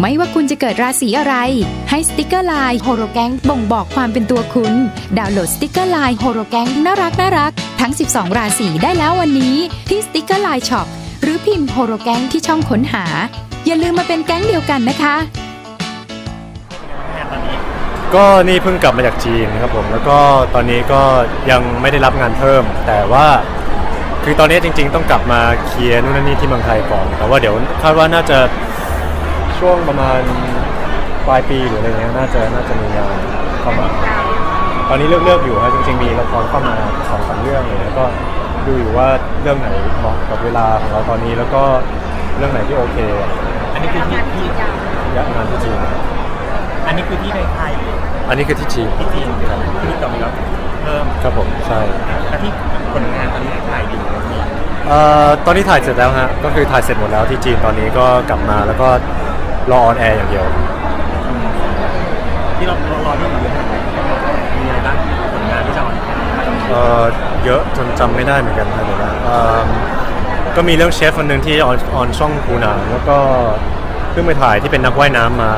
ไม่ว่าคุณจะเกิดราศีอะไร ให้สติกเกอร์ไลน์โฮโรแกงบ่งบอกความเป็นตัวคุณ ดาวน์โหลดสติกเกอร์ไลน์โฮโรแกงน่ารักน่ารักทั้ง 12 ราศีได้แล้ววันนี้ ที่สติกเกอร์ไลน์ช็อปหรือพิมพ์โฮโรแกงที่ช่องค้นหา อย่าลืมมาเป็นแก๊งเดียวกันนะคะ ก็นี่เพิ่งกลับมาจากจีนครับผมแล้วก็ตอนนี้ก็ยังไม่ได้รับงานเพิ่ม แต่ว่าคือตอนนี้จริง ๆ ต้องกลับมาเคลียร์นู่นนนนี่ที่เมืองไทยก่อนแต่ว่าเดี๋ยวคาดว่าน่าจะ ช่วงประมาณปลายปีหรืออะไรเงี้ยน่าจะน่าจะมีงานเข้ามา ตอนนี้เลือกเลือกอยู่ครับจริง ๆ มีละครเข้ามาสองสามเรื่องเลยแล้วก็ดูอยู่ว่าเรื่องไหนเหมาะกับเวลาของเราตอนนี้แล้วก็เรื่องไหนที่โอเคอันนี้คือที่ที่ยะงานที่จีนอันนี้คือที่ในไทยหรืออันนี้คือที่จีนที่จีนครับคือต่อไปแล้วเพิ่มครับผมใช่แล้วที่ผลงานตอนนี้ถ่ายดีแล้วมีเอ่อตอนนี้ถ่ายเสร็จแล้วฮะก็คือถ่ายเสร็จหมดแล้วที่จีนตอนนี้ก็กลับมาแล้วก็ รอออนแอร์อย่างเดียว ที่เราเรารอที่อยู่มีอะไรบ้างผลงานที่จะออนเอ่อเยอะจนจำไม่ได้เหมือนกันนะเดี๋ยวนะเอิ่มก็มีเรื่องเชฟคนหนึ่งที่ออนออนช่องคูหนางแล้วก็เพิ่งไปถ่ายที่เป็นนักว่ายน้ำมา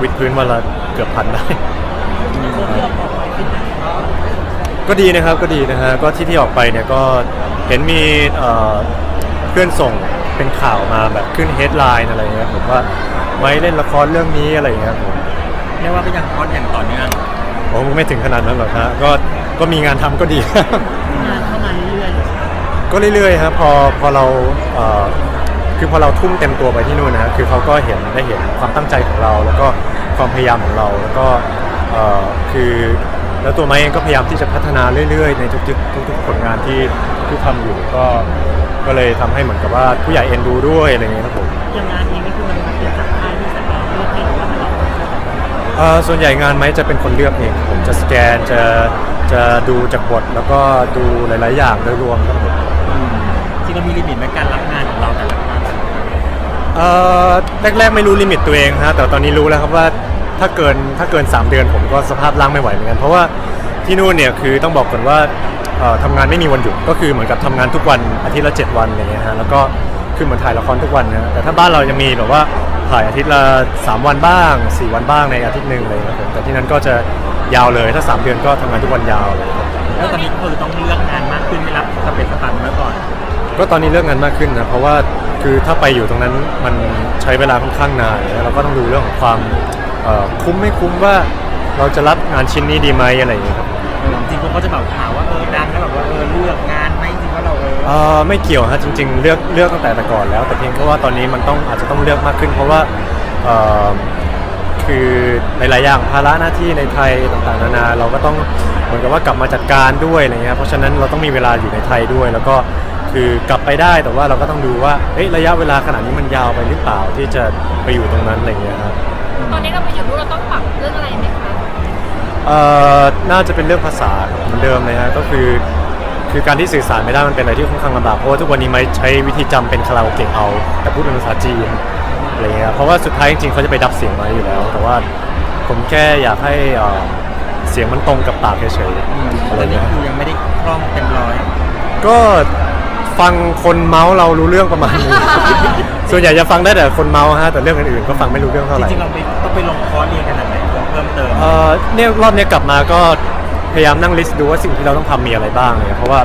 วิดพื้นวันละเกือบพันได้ ก็ดีนะครับก็ดีนะฮะก็ที่ที่ออกไปเนี่ยก็เห็นมีเอ่อเพื่อนส่งเป็นข่าวมาแบบขึ้นเฮดไลน์อะไรเงี้ยผมว่า ไม่เล่นละครเรื่องนี้อะไรเงี้ยผมเรียกว่าเป็นอย่างฮอตอย่างต่อเนื่องผมไม่ถึงขนาดนั้นหรอกฮะก็ก็มีงานทำก็ดี งานเข้ามาเรื่อยก็เรื่อยๆครับพอพอเราเอ่อคือพอเราทุ่มเต็มตัวไปที่นู่นนะฮะคือเขาก็เห็นได้เห็นความตั้งใจของเรา แล้วก็ความพยายามของเราแล้วก็เอ่อคือแล้วตัวไม้เองก็พยายามที่จะพัฒนาเรื่อยๆ ในทุกๆทุกๆผลงานที่ที่ทำอยู่ก็ก็เลยทำให้เหมือนกับว่าผู้ใหญ่เอ็นดูด้วยอะไรอย่างเงี้ยครับผม ๆอย่างงานเองนี่คือมันมาเกี่ยวกับค่ายที่สแกนเเอ่อส่วนใหญ่งานไม้จะเป็นคนเลือกเองผมจะสแกนจะจะดูจากบทแล้วก็ดูหลาย ๆ อย่างโดยรวมครับผมจริงเรามีลิมิตในการรับงานของเราแต่ละงานเอ่อแรก ๆ ไม่รู้ลิมิตตัวเองฮะแต่ตอนนี้รู้แล้วครับว่าถ้าเกินถ้าเกิน 3 เดือนผมก็สภาพร่างไม่ไหวเหมือนกัน เพราะว่าที่นู่นเนี่ยคือต้องบอกก่อนว่าเอ่อทำงานไม่มีวันหยุดก็คือเหมือนกับทำงานทุกวันอาทิตย์ละ 7 วันอะไรเงี้ยฮะแล้วก็คือเหมือนถ่ายละครทุกวันนะแต่ถ้าบ้านเราจะมีแบบว่า ถ่ายอาทิตย์ละ 3 วันบ้าง 4 วันบ้างในอาทิตย์หนึ่งอะไรเลยครับผมแต่ที่นั้นก็จะยาวเลยถ้า 3 เดือนก็ทำงานทุกวันยาวเลยครับแล้วตอนนี้คือต้องเลือกงานมากขึ้นไม่รับสเปซสปันเมื่อก่อนก็ตอนนี้เรื่องงานมากขึ้นนะเพราะว่าคือถ้าไปอยู่ตรงนั้นมันใช้เวลาค่อนข้างนานแล้วเราก็ต้องดูเรื่องของความเอ่อคุ้มไม่คุ้มว่าเราจะรับงานชิ้นนี้ดีไหมอะไรอย่างเงี้ยครับ จริงๆพวกเขาจะแบบหาว่าเออดั เราเออเอ่อไม่เกี่ยวฮะจริง ๆ เลือกเลือกตั้งแต่แต่ก่อนแล้ว แต่เพียงแค่ว่าตอนนี้มันต้องอาจจะต้องเลือกมากขึ้น เพราะว่าเอ่อคือหลายๆอย่างภาระหน้าที่ในไทยต่างๆนานาเราก็ต้องเหมือนกับว่ากลับมาจัดการด้วยอะไรเงี้ยเพราะฉะนั้นเราต้องมีเวลาอยู่ในไทยด้วย แล้วก็คือกลับไปได้แต่ว่าเราก็ต้องดูว่าเอ๊ะระยะเวลาขนาดนี้มันยาวไปหรือเปล่าที่จะไปอยู่ตรงนั้นอะไรเงี้ยครับตอนนี้เราไปอยู่นู้นเราต้องปรับเรื่องอะไรไหมคะเอ่อน่าจะเป็นเรื่องภาษาครับเหมือนเดิมเลยฮะก็คือ คือการที่สื่อสารไม่ได้มันเป็นอะไรที่ค่อนข้างลำบากเพราะว่าทุกวันนี้ไม่ใช้วิธีจำเป็นคาราโอเกะเอา แต่พูดเป็นภาษาจีนอะไรเงี้ยเพราะว่าสุดท้ายจริงๆเขาจะไปดับเสียงมาอยู่แล้ว แต่ว่าผมแค่อยากให้เอ่อเสียงมันตรงกับปากเฉยๆอะไรตอนนี้เงี้ย คือยังไม่ได้คล่องเต็มร้อยก็ฟังคนเมาส์เรารู้เรื่องประมาณนึง ส่วนใหญ่จะฟังได้แต่คนเมาส์ฮะแต่เรื่องอื่นๆก็ฟังไม่รู้เรื่องเท่าจไหร่ริงๆเราไปต้องไปลงคอร์สเรียนขนาดไหนเพิ่มเติม เอ่อเนี่ยรอบเนี้ยกลับมาก็ พยายามนั่งลิสต์ดูว่าสิ่งที่เราต้องทำมีอะไรบ้างเลยเพราะว่า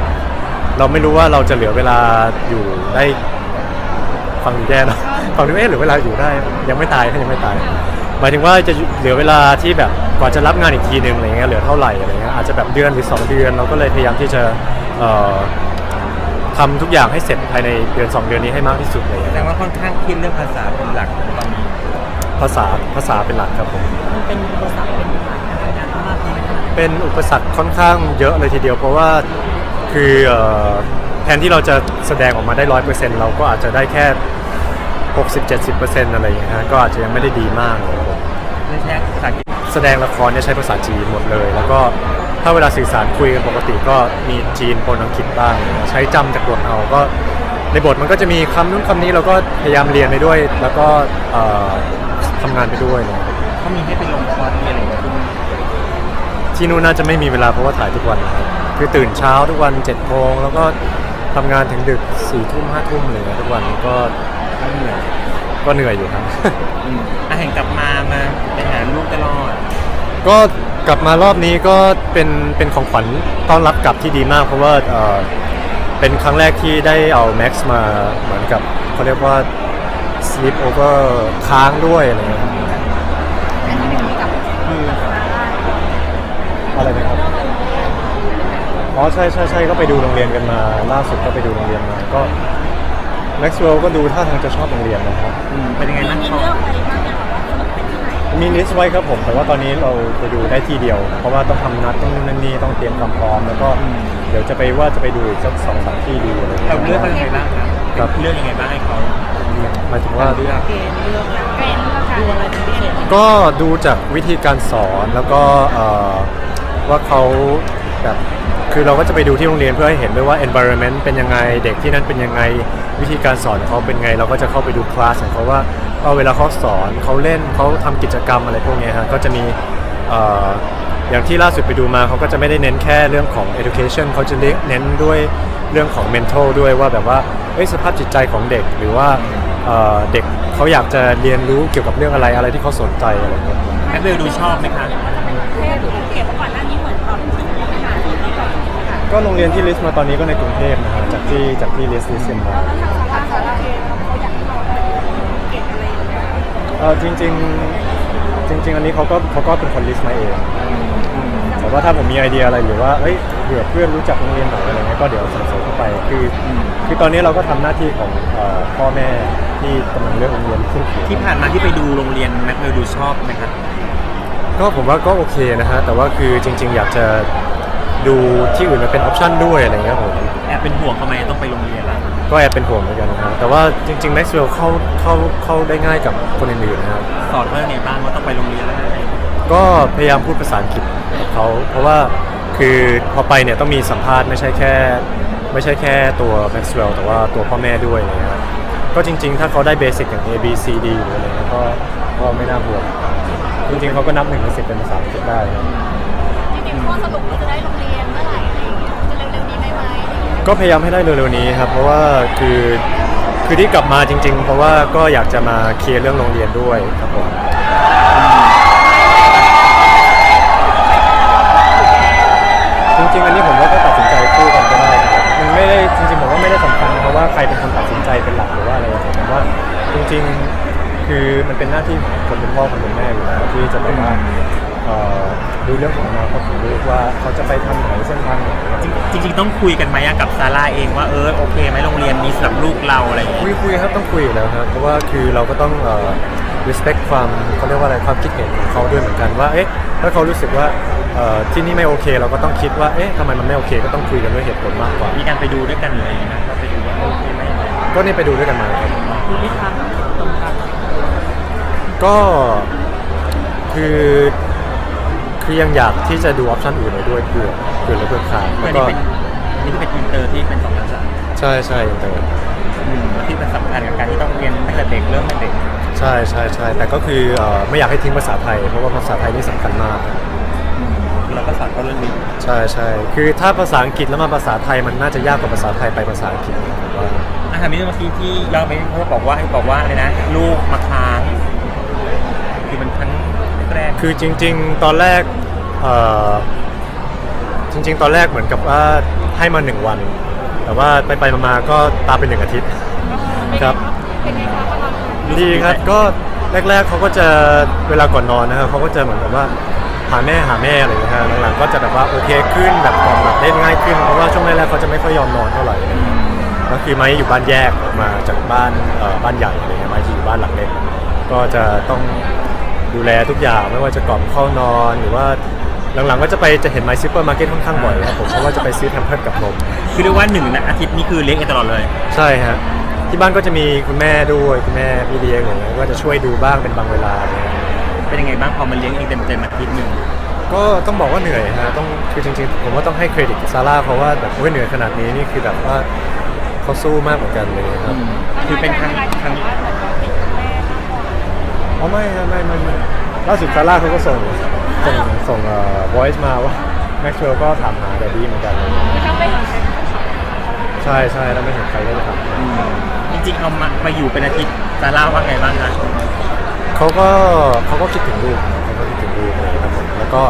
เราไม่รู้ว่าเราจะเหลือเวลาอยู่ได้ฟังดูแย่เนอะ ฟังดูเอ๊ะเหลือเวลาอยู่ได้ยังไม่ตายถ้ายังไม่ตาย หมายถึงว่าจะเหลือเวลาที่แบบกว่าจะรับงานอีกทีหนึ่งอะไรเงี้ยเหลือเท่าไหร่อะไรเงี้ยอาจจะแบบเดือนหรือสองเดือน เราก็เลยพยายามที่จะเอ่อทำทุกอย่างให้เสร็จภายในเดือนสองเดือนนี้ให้มากที่สุดเลยแสดงว่าค่อนข้างคิดเรื่องภาษาเป็นหลักตอนนี้ภาษาภาษาเป็นหลักครับผม มันเป็นภาษาเป็นหลักการงานมาก เป็นอุปสรรคค่อนข้างเยอะเลยทีเดียว เพราะว่าคือเอ่อแทนที่เราจะแสดงออกมาได้ร้อยเปอร์เซ็นต์เราก็อาจจะได้แค่60-70%อะไรอย่างเงี้ยฮะก็อาจจะยังไม่ได้ดีมากเลยครับผมไม่ใช่ภาษาอังกฤษแสดงละครเนี่ยใช้ภาษาจีนหมดเลย แล้วก็ถ้าเวลาสื่อสารคุยกันปกติก็มีจีนปนอังกฤษบ้าง ใช้จำจากบทเอาก็ในบทมันก็จะมีคำนู้นคำนี้เราก็พยายามเรียนไปด้วย แล้วก็เอ่อทำงานไปด้วยเลยเขามีให้ไปลงคอร์สเรียนอะไรอย่างเงี้ย ที่นู่นน่าจะไม่มีเวลาเพราะว่าถ่ายทุกวันนะครับคือตื่นเช้าทุกวัน7จ็ดโมงแล้วก็ทำงานถึงดึก4ี่ทุ่มห้าทุ่มอะไรเลยทุกวันก็เหนื่อยก็เหนื่อยอยู่ครับ อืมอะเห็นกลับมามาไปหาลูกตลอดก็กลับมารอบนี้ก็เป็นเป็นของขวัญต้อนรับกลับที่ดีมาก เพราะว่าเอ่อเป็นครั้งแรกที่ได้เอาแม็กซ์มาเหมือนกับเขาเรียกว่า sleep over ค้างด้วยอะไรเงี้ยครับ คือ อะไรนะครับอ๋อใช่ใช่ใช่ก็ไปดูโรงเรียนกันมา ล่าสุดก็ไปดูโรงเรียนมาก็แม็กซ์เวลก็ดูท่าทางจะชอบโรงเรียนนะครับอืมเป็นยังไงบ้างชอบมีลิสต์ไว้ครับผม แต่ว่าตอนนี้เราไปดูได้ที่เดียว เพราะว่าต้องทำนัดต้องนู่นนั่นนี่ต้องเตรียมความพร้อมแล้วก็เดี๋ยวจะไปว่าจะไปดูอีกสักสองสามที่ดีอะไรอย่างเราเงี้ยเลือกเป็นยังไงบ้างครับครับ เลือกยังไงบ้างให้เขาหมายถึงว่า เลือกก็ดูจากวิธีการสอนแล้วก็เอ่อ ว่าเขาแบบคือเราก็จะไปดูที่โรงเรียนเพื่อให้เห็นด้วยว่า environment เป็นยังไงเด็กที่นั่นเป็นยังไงวิธีการสอนเขาเป็นไง เราก็จะเข้าไปดูคลาสของเขาว่าว่าเวลาเขาสอนเขาเล่นเขาทำกิจกรรมอะไรพวกเนี้ยฮะก็จะมีเอ่ออย่างที่ล่าสุดไปดูมาเขาก็จะไม่ได้เน้นแค่เรื่องของ education เขาจะเน้นด้วยเรื่องของ mental ด้วยว่าแบบว่าเอ้ยสภาพจิตใจของเด็กหรือว่าเอ่อเด็กเขาอยากจะเรียนรู้เกี่ยวกับเรื่องอะไรอะไรที่เขาสนใจอะไรเงี้ยแอปเบลดูชอบไหมคะ ก็โรงเรียนที่ลิสต์มาตอนนี้ก็ในกรุงเทพนะฮะจากที่จากที่ลิสต์ลิสต์กันมาเออจริงจริงๆจริง ๆ อันนี้เขาก็เขาก็เป็นคนลิสต์มาเองแต่ว่าถ้าผมมีไอเดียอะไรหรือว่าเอ้ยเผื่อเพื่อนรู้จักโรงเรียนไหนอะไรเงี้ยก็เดี๋ยวส่งเสริมเข้าไปคืออคือตอนนี้เราก็ทำหน้าที่ของเอ่อพ่อแม่ที่กำลังเลือกโรงเรียนขึ้นที่ผ่านมาที่ไปดูโรงเรียนแมคเบลดูชอบไหมครับก็ผมว่าก็โอเคนะฮะแต่ว่าคือจริง ๆ อยากจะ ดูที่อื่นมาเป็นออปชันด้วยอะไรเงี้ยผมแอบเป็นห่วงทำไมต้องไปโรงเรียนล่ะก็แอบเป็นห่วงเหมือนกันนะฮะแต่ว่าจริงๆ Maxwell เข้าเข้าเข้าได้ง่ายกับคนอื่นๆนะครับสอนเขาอย่างไรบ้างว่าต้องไปโรงเรียนแล้วอะไรก็พยายามพูดภาษาอังกฤษกับเขาเพราะว่าคือพอไปเนี่ยต้องมีสัมภาษณ์ไม่ใช่แค่ ไม่ใช่แค่ตัว Maxwell แต่ว่าตัวพ่อแม่ด้วยอะไรเงี้ยครับก็จริงๆ ถ้าเขาได้เบสิกอย่าง A B C D หรืออะไรเงี้ยก็ก็ไม่น่าห่วงจริงๆเขาก็นับหนึ่งถึงสิบเป็นภาษาอังกฤษได้ครับจริงๆ ข้อสรุปว่าจะได้โรงเรียนเมื่อไหร่อะไรอย่างเงี้ยจะเร็วๆนี้ไหมไหมอะไรอย่างเงี้ยก็พยายามให้ได้เร็วๆนี้ครับ เพราะว่าคือคือที่กลับมาจริง ๆ เพราะว่าก็อยากจะมาเคลียร์เรื่องโรงเรียนด้วยครับผมจริงๆอันนี้ผมว่าก็ตัดสินใจคู่กันก็ได้ครับมันไม่ได้จริงๆผมว่าไม่ได้สำคัญเพราะว่าใครเป็นคนตัดสินใจเป็นหลักหรือว่าอะไรอย่างเงี้ยผมว่าจริงๆ คือมันเป็นหน้าที่ของคนเป็นพ่อคนเป็นแม่อยู่แล้วที่จะแบบว่า เอ่อดูเรื่องของอนาคตของลูกว่าเขาจะไปทางไหนเส้นทางไหนจริงจริง ๆ ต้องคุยกันไหมอะกับซาร่าเองว่าเออโอเคไหมโรงเรียนนี้สำหรับลูกเราอะไรอย่างเงี้ย คุยคุยครับต้องคุยอยู่แล้วครับเพราะว่าคือเราก็ต้องเอ่อ respect ความเขาเรียกว่าอะไรความคิดเห็นของเขาด้วยเหมือนกันว่าเอ๊ะถ้าเขารู้สึกว่าเอ่อที่นี่ไม่โอเค เราก็ต้องคิดว่าเอ๊ะทำไมมันไม่โอเค ก็ต้องคุยกันด้วยเหตุผลมากกว่า มีการไปดูด้วยกันเลยนะเราไปดูว่าโอเคไหมก็นี่ไปดูด้วยกันมาครับ คือทิศทางตรงกันก็คือ คือยังอยากที่จะดูออปชันอื่นเลยด้วยเผื่อเผื่อเหลือเผื่อขาดเพื่แล้อวนก็นี่เป็นนี่ก็เป็นอินเตอร์ที่เป็นสองภาษาใช่ใช่แต่อืมที่เป็นสำคัญกับการที่ต้องเรียนตั้งแต่เด็กเริ่มตั้งแต่เด็ก ใช่ใช่ใช่แต่ก็คือเอ่อไม่อยากให้ทิ้งภาษาไทย เพราะว่าภาษาไทยนี่สำคัญมาก เราก็สอนเขาเรื่องนี้ใช่ใช่คือถ้าภาษาอังกฤษแล้วมาภาษาไทยมันน่าจะยากกว่าภาษาไทยไปภาษาอังกฤษผมว่า อาหารนี้เมื่อกี้ที่เราไปเขาบอกว่าให้บอกว่าอะไรนะ ลูกมาค้างคือมันครั้งแร ก คือจริง ๆ ตอนแรกเอ่อจริง ๆ ตอนแรกเหมือนกับว่าให้มาหนึ่งวัน แต่ว่าไปไปๆมาๆก็ตามเป็นหนึ่งอาทิตย์ ครับ เป็นไงคะตอนนั้นดีครับก็แรก ๆเขาก็จะเวลาก่อนนอนนะครับเขาก็จะเหมือนกับว่าหาแม่หาแม่อะไรอย่างเงี้ยฮะหลังๆก็จะแบบว่าโอเคขึ้นแบบกล่อมแบบเล่นง่ายขึ้นเพราะว่าช่วงแรกๆเขาจะไม่ค่อยยอมนอนเท่าไหร่ก็คือไม้อยู่บ้านแยกออกมาจากบ้านเอ่อบ้านใหญ่อะไรเงี้ยไม้ที่อยู่บ้านหลังเล็กก็จะต้อง ดูแลทุกอย่างไม่ว่าจะกล่อมเข้านอนหรือว่าหลังๆก็จะไปจะเห็นไม้ซูเปอร์มาร์เก็ตค่อนข้างบ่อยครับผมเพราะว่าจะไปซื้อแพมเพิร์ดกับนมคือเรียกว่าหนึ่งอาทิตย์นี่คือเลี้ยงเองตลอดเลย ใช่ฮะที่บ้านก็จะมีคุณแม่ด้วยคุณแม่พี่เลี้ยงอะไรเงี้ยก็จะช่วยดูบ้างเป็นบางเวลาอะไรเงี้ยเป็นยังไงบ้างพอมันเลี้ยงเองเต็มเต็มๆอาทิตย์หนึ่งก็ต้องบอกว่าเหนื่อยฮะต้องคือจริงๆ ผมว่าต้องให้เครดิตซาร่าเพราะว่าแบบโอ้ยเหนื่อยขนาดนี้นี่คือแบบว่าเขาสู้มากเหมือนกันเลยครับคือเป็นครั้งครั้ง อไม่ครับไม่ไม่ไม่ล่าสุดซาร่าเขาก็ส่งส่งส่งเอ่อ voice มาว่าแม็กซ์เวลก็ถามหาแดดดี้เหมือนกันไม่ต้องไปใช่ใช่แล้วไม่เห็นใครก็จะถามจริงๆเอามามาอยู่เป็นอาทิตย์ซาร่าว่าไงบ้างคะเขาก็เขาก็คิดถึงลูกเขาก็คิดถึงลูกเลยครับผมแล้วก็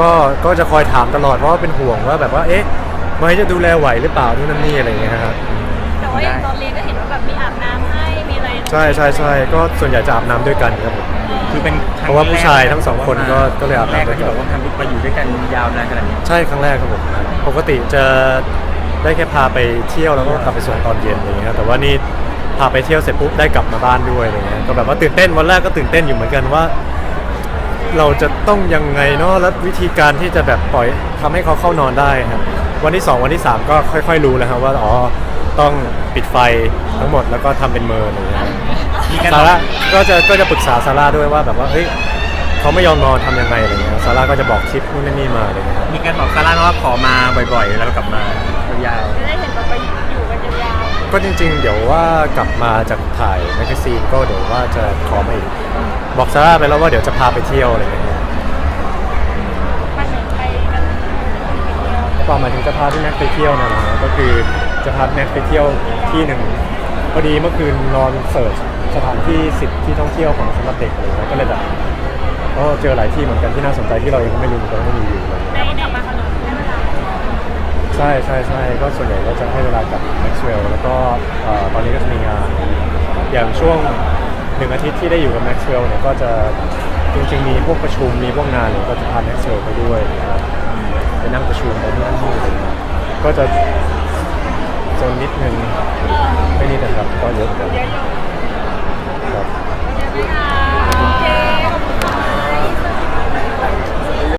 ก็ก็จะคอยถามตลอดเพราะว่าเป็นห่วงว่าแบบว่าเอ๊ะไม้จะดูแลไหวหรือเปล่านู่นนั่นนี่อะไรอย่างเงี้ยครับ แต่ว่าอย่างตอนเรียนก็เห็นว่าแบบมีอาบน้ำ ให้มีอะไรใช่ใช่ใช่ก็ส่วนใหญ่จะอาบน้ำด้วยกันครับผม คือเป็นคเพราะว่าผู้ชายทั้งสองคนก็ก็เลยอาบแรกน้ำด้วยกันที่บอกว่าทำมาอยู่ด้วยกันยาวนานขนาดนี้ ใช่ครั้งแรกครับผมปกติจะได้แค่พาไปเที่ยวแล้วก็กลับไปส่งตอนเย็นอะไรอย่างเงี้ยแต่ว่านี่พาไปเที่ยวเสร็จปุ๊บได้กลับมาบ้านด้วยอะไรเงี้ยก็แบบว่าตื่นเต้นวันแรกก็ตื่นเต้นอยู่เหมือนกันว่า เราจะต้องยังไงเนาะแล้ววิธีการที่จะแบบปล่อยทำให้เขาเข้านอนได้ครับวันที่สองวันที่สามก็ค่อย ๆ รู้แล้วครับว่าอ๋อต้องปิดไฟทั้งหมดแล้วก็ทำเป็นเมอร์อะไรอย่างเงี้ย มีการซาร่าก็จะก็จะปรึกษาซาร่าด้วยว่าแบบว่าเฮ้ยเขาไม่ยอมนอนทำยังไงอะไรเงี้ยซาร่าก็จะบอกทิปนู่นนนนี่มาอะไรเงี้ยครับมีการบอกซาร่าว่าขอมาบ่อยๆ แล้วก็กลับมายาวจะได้เห็นแบบไปอยู่กันยาวก็จริง ๆ เดี๋ยวว่ากลับมาจากถ่ายแมกกาซีนก็เดี๋ยวว่าจะขอมาอีกบอกซาร่าไปแล้วว่าเดี๋ยวจะพาไปเที่ยวอะไรเงี้ยๆมันเหมือนไปกันไปเที่ยว ก็หมายถึงจะพาพี่แม็กไปเที่ยวนะนะก็คือจะพาพี่แม็กไปเที่ยวที่หนึ่ง พอดีเมื่อคืนนอนเสิร์ชสถานที่สิบที่ท่องเที่ยวของสำหรับเด็กอะไรเลยก็เลยแบบก็เจอหลายที่เหมือนกันที่น่าสนใจที่เราเองก็ไม่รู้เหมือนกันว่ามันมีอยู่อะไรเงี้ยได้กลับมาขนมได้เวลาใช่ใช่ใช่ก็ส่วนใหญ่ก็จะให้เวลากับแม็กซ์เวลแล้วก็เอ่อตอนนี้ก็จะมีงาน อย่างช่วงหนึ่งอาทิตย์ที่ได้อยู่กับแม็กซ์เวลเนี่ยก็จะจริงๆมีพวกประชุมมีพวกงานเนี่ยก็จะพาแม็กซ์เวลไปด้วยนะครับไปนั่งประชุมไปนู่นนั่นนี่อะไรเงี้ยก็จะ จนนิดนึงไม่นิดนะครับก็เยอะครับคขอบคุณค่ะ